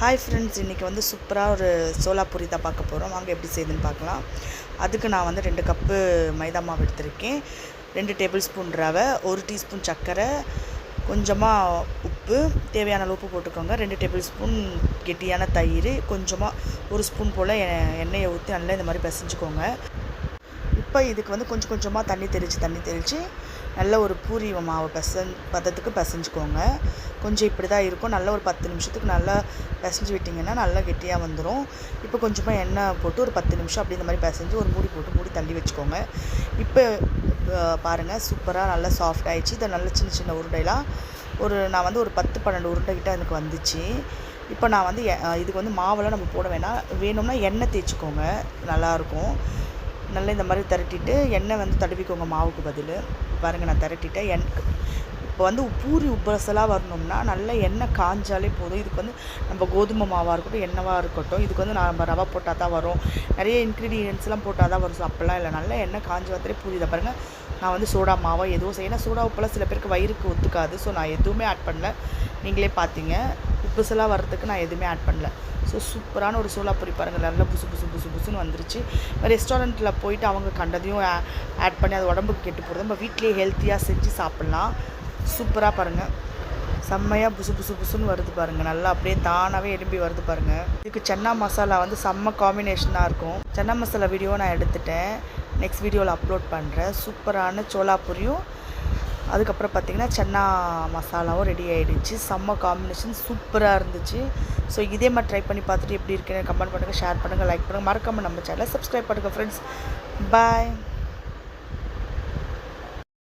Hi friends இன்றைக்கி வந்து சூப்பராக ஒரு சோலா பூரி தான் பார்க்க போகிறோம் வாங்க எப்படி செய்யுதுன்னு பார்க்கலாம். அதுக்கு நான் வந்து ரெண்டு கப்பு மைதா மாவு எடுத்திருக்கேன். ரெண்டு டேபிள் ஸ்பூன் ரவை ஒரு டீஸ்பூன் சர்க்கரை கொஞ்சமாக உப்பு தேவையான உப்பு போட்டுக்கோங்க. ரெண்டு டேபிள் ஸ்பூன் கெட்டியான தயிர் கொஞ்சமாக ஒரு ஸ்பூன் போல் எண்ணெயை ஊற்றி நல்லா இந்த மாதிரி பிசைஞ்சுக்கோங்க. இப்போ இதுக்கு வந்து கொஞ்சம் கொஞ்சமாக தண்ணி தெளித்து தண்ணி தெளித்து நல்ல ஒரு பூரி மாவு பெசன் பதத்துக்கு பிசைஞ்சுக்கோங்க. கொஞ்சம் இப்படி தான் இருக்கும். நல்ல ஒரு பத்து நிமிஷத்துக்கு நல்லா பிசைஞ்சு விட்டிங்கன்னா நல்லா கெட்டியாக வந்துடும் இப்போ கொஞ்சமாக எண்ணெய் போட்டு ஒரு பத்து நிமிஷம் அப்படி இந்த மாதிரி பிசைஞ்சு ஒரு மூடி போட்டு மூடி தள்ளி வச்சுக்கோங்க. இப்போ பாருங்கள் சூப்பராக நல்லா சாஃப்ட் ஆகிடுச்சு இதை நல்ல சின்ன சின்ன உருண்டைலாம் ஒரு நான் வந்து ஒரு பத்து பன்னெண்டு உருண்டை கிட்ட எனக்கு வந்துச்சு. இப்போ நான் வந்து எ- இதுக்கு வந்து மாவெல்லாம் நம்ம போட வேணாம். வேணும்னா எண்ணெய் தேய்ச்சிக்கோங்க. நல்லாயிருக்கும். நல்லா இந்த மாதிரி திரட்டிட்டு எண்ணெய் வந்து தடவிக்கோங்க மாவுக்கு பதில். பாருங்கள் நான் திரட்டிட்டேன். எண் இப்போ வந்து பூரி உப்பரசலாக வரணும்னா நல்லா எண்ணெய் காஞ்சாலே போதும். இதுக்கு வந்து நம்ம கோதுமை மாவாக இருக்கட்டும் எண்ணெவாக இருக்கட்டும் இதுக்கு வந்து நம்ம ரவை போட்டால் தான் வரும். நிறைய இன்க்ரீடியன்ஸ்லாம் போட்டால் தான் வரும். ஸோ அப்படிலாம் இல்லை. நல்லா எண்ணெய் காஞ்சி வந்தாலே பூரி இதை பாருங்கள் நான் வந்து சோடா மாவை எதுவும் செய்யணும் சோடா உப்பெல்லாம் சில பேருக்கு வயிறுக்கு ஒத்துக்காது. ஸோ நான் எதுவுமே ஆட் பண்ணல. நீங்களே பார்த்தீங்க உப்புசலாக வர்றதுக்கு நான் எதுவுமே ஆட் பண்ணல. ஸோ சூப்பரான ஒரு சோலா பொரி பாருங்கள் நல்லா புசு புசு புசு புசுன்னு வந்துருச்சு. ரெஸ்டாரண்ட்டில் போயிட்டு அவங்க கண்டதையும் ஆட் பண்ணி அது உடம்புக்கு கெட்டு போகிறது நம்ம வீட்டிலேயே ஹெல்த்தியாக செஞ்சு சாப்பிட்லாம். சூப்பராக பாருங்கள் செம்மையாக புசு புசு புசுன்னு வருது பாருங்கள் நல்லா அப்படியே தானாகவே எலும்பி வருது பாருங்கள் இதுக்கு சன்னா மசாலா வந்து செம்ம காம்பினேஷனாக இருக்கும். சன்னா மசாலா வீடியோ நான் எடுத்துட்டேன். நெக்ஸ்ட் வீடியோவில் அப்லோட் பண்ணுறேன் சூப்பரான சோலாப்பூரியும் பொரியும் அதுக்கப்புறம் பார்த்தீங்கன்னா சன்னா மசாலாவும் ரெடி ஆகிடுச்சு செம்ம காம்பினேஷன் சூப்பராக இருந்துச்சு. ஸோ இதே மாதிரி ட்ரை பண்ணி பார்த்துட்டு எப்படி இருக்குன்னு கமெண்ட் பண்ணுங்கள் ஷேர் பண்ணுங்கள் லைக் பண்ணுங்கள் மறக்காமல் நம்ம சேனலை சப்ஸ்கிரைப் பண்ணுங்கள் ஃப்ரெண்ட்ஸ் பாய்